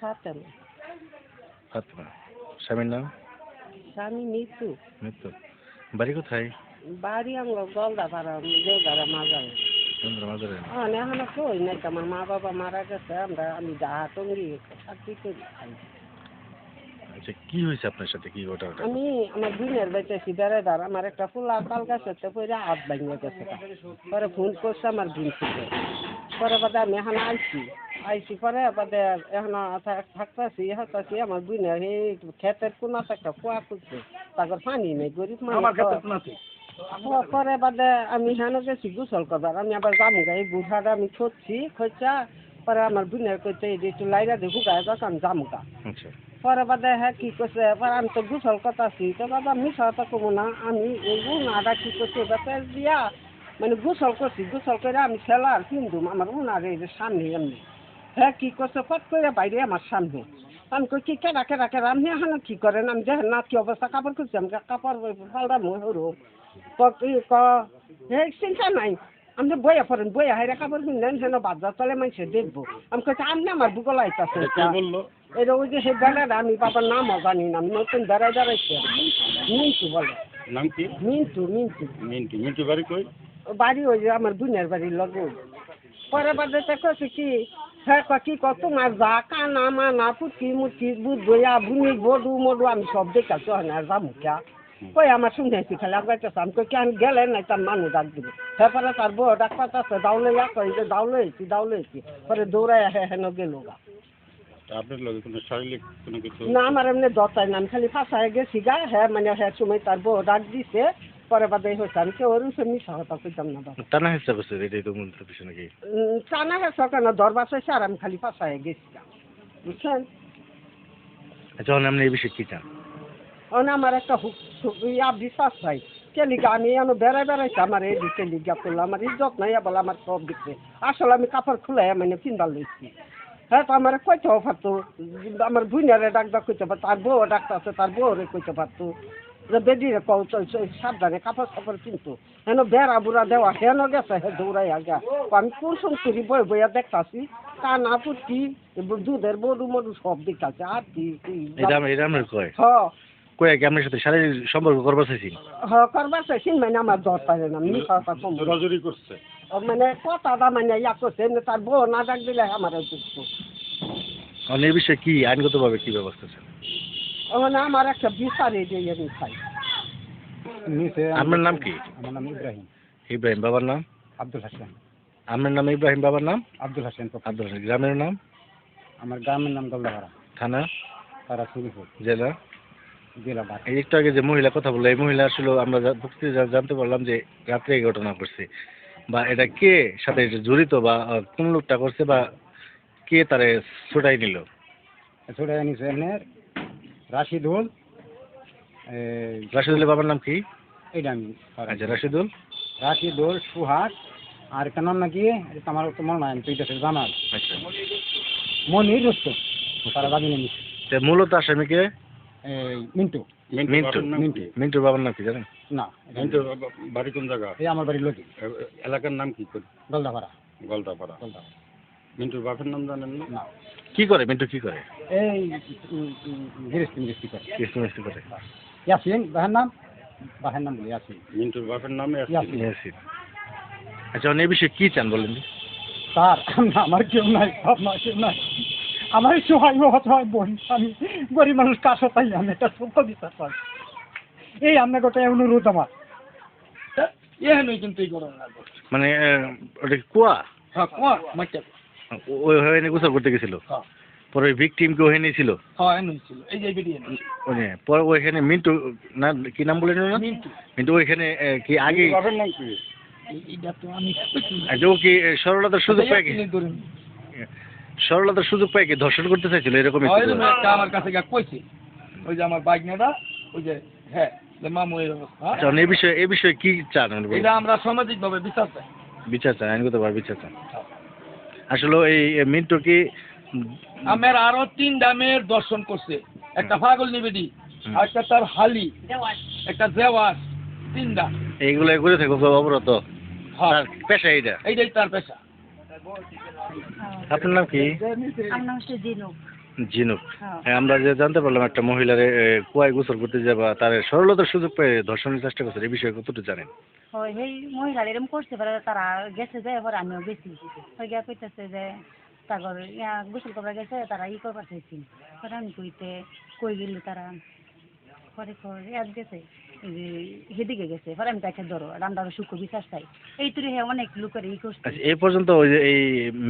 ফাতেমা ফাতেমা স্বামীর নাম? স্বামী মৃত্যু মৃত্যু বাড়ি কোথায়? বাড়ি আমরা গলদা পাড়া দেওদারা মাজারে মাজারে। হ্যাঁ এখনও কই নাই আমার মা বাবা মারা গেছে আমরা আমি ডাহা টঙ্গি চাকরি করি। আচ্ছা কি হয়েছে আপনার সাথে? কি ঘটনাটা? আমি আমার দিনের বেঁচেছি বেড়াদার। আমার একটা ফুলা কাল গাছে পরে হাত ভাঙিয়ে গেছে। পরে ফোন করছে আমার বোন থেকে পরে বাদে আমি এখন আইছি। আইছি পরে বাদে এখন থাকতেছি হতাছি আমার বোনের এই ক্ষেতের কোনাতে একটা কুয়া করছে তারপর পানি নেই গরিব মানুষ। পরে বাদে আমি হেন গেছি গোসল করবার। আমি আবার যাব গাই এই আমি খুঁজছি খুঁজছা পরে আমার বোনের কইতে এই একটু লাইরা দিয়ে হুকায় যাক আমি যাব গা। আচ্ছা। পরে বাদে হ্যাঁ কি করছে এবার আমি তো গোসল করতেছি। তো বাবা মিশা তো কমো না আমি এই উনাটা কি করছি বেতের দিয়া মানে গোসল করছি গোসল করে আমি সেলার কিনতুম আমার উনার এই যে সামনে এমনি। হ্যাঁ কি করছে ফট করে বাইরে আমার সামনে আমি কই কি কেডা কেডা কেডা আমি এখানে কি করেন আমি দেখেন না কি অবস্থা কাপড় খুঁজছি আমি কাপড় পাল্টা মহরু ক কি ক হে চিন্তা নাই। আপনি বইয়া পড়েন বইয়া হাইরা কাপড় কিনলেন যেন বাজার তলে মানুষে দেখব। আমি কইছি আপনি আমার বুকল আইতাছে বলল? এটা ওই যে সেই বেড়াটা আমি বাবার নামও জানি না আমি নতুন বেড়ায় দাঁড়াইছি মিন্টু বলে। নাম কি? মিন্টু মিন্টু মিন্টু মিন্টু বাড়ি কই বাড়ি ওই যে আমার বোনের বাড়ির লগে। পরে বাদে কছে কি হ্যাঁ কয় কি কত তোমার যা কানা মানা পুটকি মুটকি বুধ বইয়া বুনি বডু মডু আমি সব দেখাচ্ছি হয় না যাব ক্যা কই আমার শুনেছি খালি আগাইতেছে আমি কই কেন গেলে নাই তার মানুষ ডাক দিবে। হ্যাঁ পরে তার বউ ডাক পাতাছে দাউলে ইয়া কই যে দাউলে এসি দাউলে এসি পরে দৌড়ায় হ্যাঁ হেন গেল গা। আপনার লগে কোনো শারীরিক কোনো কিছু? না আমার এমনি দরকার না আমি খালি ফাঁসায় গেছি গা হ্যাঁ মানে হ্যাঁ সময় তার বউ ডাক দিছে পরে বাদে হয়েছে। আমি কেউ ওর সে মিশা কথা কইতাম না বাবা। টানা হেসা করছে এটাই তো মূল পিছনে কি উম, টানা গেছে কেন? দরবার শেষে আর আমি খালি ফাঁসায় গেছিলাম। বুঝছেন? আচ্ছা আপনি এই বিষয়ে কি চান? অন আমার একটা ইয়া বিশ্বাস ভাই কে লিগা? আমি এনে বেড়াই বেড়াইছি আমার এই দিকে লিগা করল আমার ইজ্জত নাই বলে আমার সব দিকে আসলে আমি কাপড় খুলে মানে কিনবার লইছি হ্যাঁ তো আমার কইতেও পারতো আমার ডাক ডাক কইতে পারতো তার বউ ডাক্তার আছে তার বউরে কইতে পারতো যে বেডিরে কও তো সে সাবধানে কাপড় সাপড় কিনতো হেন বেড়া বুড়া দেওয়া হেন গেছে হে দৌড়াই আগা আমি কোন সংসারি বই বইয়া দেখতাছি কানা পুটকি দুধের বড়ু মরু সব দেখাচ্ছে আর কি কি- কয়। হ্যাঁ কয় কি আপনার সাথে শারীরিক সম্পর্ক করবার চাইছি হ্যাঁ করবার চাইছি মানে আমার দর পারে না আমি কথা কম। জোরাজুরি করছে মানে কথাটা মানে ইয়া করছে এমনি তার বউ না ডাক দিলে আমার দুঃখ বিষয়ে কি আইনগতভাবে কি ব্যবস্থা আছে মানে আমার একটা বিচারে দিয়ে আমি খাই আপনার নাম কি? আমার নাম ইব্রাহিম। ইব্রাহিম বাবার নাম? আব্দুল হাসান। আপনার নাম ইব্রাহিম বাবার নাম? আব্দুল হাসান আব্দুল হাসান গ্রামের নাম? আমার গ্রামের নাম দলদাহারা থানা? তারা সুরিপুর জেলা? জেলা এই একটু আগে যে মহিলা কথা বলল এই মহিলা আসলে আমরা বক্তৃতা জানতে পারলাম যে রাত্রে এই ঘটনা করছে বা এটা কে সাথে জড়িত বা কোন লোকটা করছে বা কে তারে ছুটাই নিল? ছোট নিছে রাশিদুল রাশিদুল বাবার নাম কি? এইটা আমি আচ্ছা রাশিদুল। রাশিদুল সুহাস আর একটা নাম নাকি এটা আমার তো মনে নাই আমি তো এটা জানার আচ্ছা। মনির রুস্তম তারা নিচ্ছে মূলত আসামিকে এই মিন্টু। মিন্টু। মিন্টু মিন্টুর বাবার নাম কি জানেন? না। এটা কিন্তু বাড়ি কোন জায়গা? এই আমার বাড়ির লোকি এলাকার নাম কি? করে দলদাপাড়া গলদাপাড়া। দলদাপাড়া মিন্টুর বাপের নাম জানেন না। কি করে মিন্টু কি করে? এই গিরিস্তি মিরিস্তি করে। কৃষ্ণ মিষ্টি করে। ইয়াসিন বাহের নাম? বাহের নাম বলি ইয়াসিন। মিন্টুর বাপের নামে ইয়াসিন। ইয়াসিন। আচ্ছা এখন এই বিষয়ে কি চান বলেন? স্যার আমার কেউ নাই আমার কেউ নাই। আমার সহায় অসহায় বোন আমি গরিব মানুষ কাছে তাই আমি একটা সত্য বিশ্বাস পাই এই আপনার গোটাই অনুরোধ আমার। এ নই কিন্তু এই গরম মানে ওটা কুয়া? হ্যাঁ কোয়া মাইটা ওই হয়ে গোসল করতে গেছিল। হ্যাঁ। পরে ওই ভিকটিমকে ওখানে ছিল? হ্যাঁ পরে ওইখানে মিন্টু না কি নাম বলেন না মিন্টু। মিন্টু ওইখানে কি আগে আচ্ছা, ও কি সরলতার সুযোগ পায় কি? সরলতার সুযোগ পায় কি? ধর্ষণ করতে চাইছিল একটা আমার কাছে কইছে ওই যে আমার বাইকনাটা ওই যে হ্যাঁ মামু এই অবস্থা আচ্ছা এই বিষয়ে এই বিষয়ে কি চান? এটা আমরা সামাজিক ভাবে বিচার চাই। বিচার চান আইনগতভাবে বিচার চান। আসলে এই মিন্টু কি আমার আরও তিন দামের দর্শন করছে। একটা পাগল নিবেদি। আর একটা তার হালি একটা জেওয়াস তিন দাম। এইগুলো করে থাকো অবরত। হ্যাঁ। তার পেশা এইটা? এইটাই তার পেশা। আপনার নাম কি? আমার নাম হচ্ছে জিনুক হ্যাঁ। হ্যাঁ, আমরা যে জানতে পারলাম একটা মহিলার কুয়ায় গোসল করতে যাবা তার সরলতার সুযোগ পেয়ে ধর্ষণের চেষ্টা করছে এই বিষয়ে কতটুকু জানেন? ওই সেই মহিলা এরকম করছে পরে তারা গেছে যে এবার আমিও গেছি। ওই গিয়া কইতেছে যে তারপর ইয়া গোসল করা গেছে তারা ই করবার চাইছি। আমি কইতে কই গেল তারা? পরে ইয়াত গেছে সেদিকে গেছে। পরে আমি তাকে ধরো রান্নার শুক্র বিশ্বাস চাই। এই তুই হ্যাঁ অনেক লোকের ই করছে। আচ্ছা এই পর্যন্ত ওই যে এই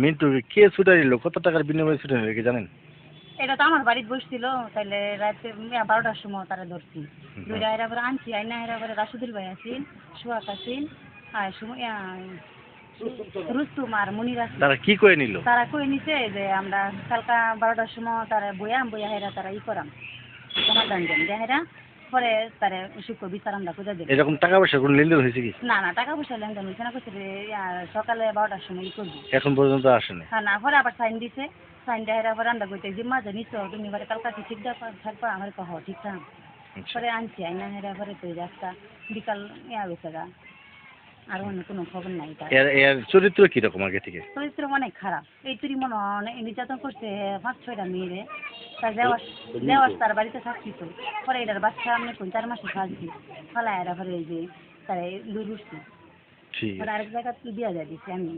মিন্টু কে ছুটে নিল কত টাকার বিনিময়ে ছুটে কি জানেন? এটা তো আমার বাড়িতে বসছিল তাইলে রাতে বারোটার সময় তারা ধরছি। দুইটা এরা পরে আনছি আইনা এরা পরে রাশুদুল ভাই আছেন সোহাগ আছেন আর সময় রুস্তুম আর মনির আছে তারা কি করে নিল? তারা নিছে যে আমরা কালকা বারোটার সময় তারা বয়াম বইয়া হেরা তারা ই করাম। সমাধান দেন যে হেরা পরে তারা শুক্র বিচার আমরা দেব। এরকম টাকা পয়সা কোনো লেনদেন হয়েছে কি? না না টাকা পয়সা লেনদেন হয়েছে না করছে সকালে বারোটার সময় ই করবি। এখন পর্যন্ত আসেনি। হ্যাঁ না পরে আবার সাইন দিছে। দেয় হেরা পরে আমরা কইতে যে মাঝে নিছো তুমি এবারে কালকা কি ঠিক থাকবা আমার কহ ঠিক থাক। আচ্ছা। পরে আনছি আইনা হেরা পরে তো রাস্তা বিকাল ইয়া গেছে গা। আর অন্য কোনো খবর নাই এর এর চরিত্র কীরকম আগে থেকে? চরিত্র অনেক খারাপ। এই তুই মনে অনেক নির্যাতন করছে পাঁচ ছয়টা মেয়েরে। তার দেওয়ার দেওয়ার তার বাড়িতে থাকছি তো। পরে এটার বাচ্চা আমি কোন চার মাসে খাচ্ছি ফলা এরা পরে এই যে তারা ঠিক পরে আরেক জায়গা বিয়া যায় দিচ্ছি আমি।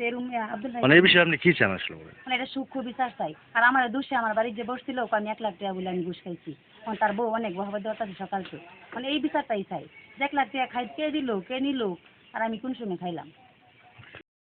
সেরুম আব্দুল ভাই মানে এই বিষয়ে আপনি কি চান আসলে বলেন? মানে এটা সূক্ষ্ম বিচার চাই। আর আমার দোষে আমার বাড়ির যে বসছিল ওকে আমি এক লাখ টাকা বলে আমি ঘুষ খাইছি। এখন তার বউ অনেক বহাবাদ সকাল সকালকে। মানে এই বিচারটাই চাই। যে এক লাখ টাকা খাই কে দিল কে নিল আর আমি কোন সময় খাইলাম?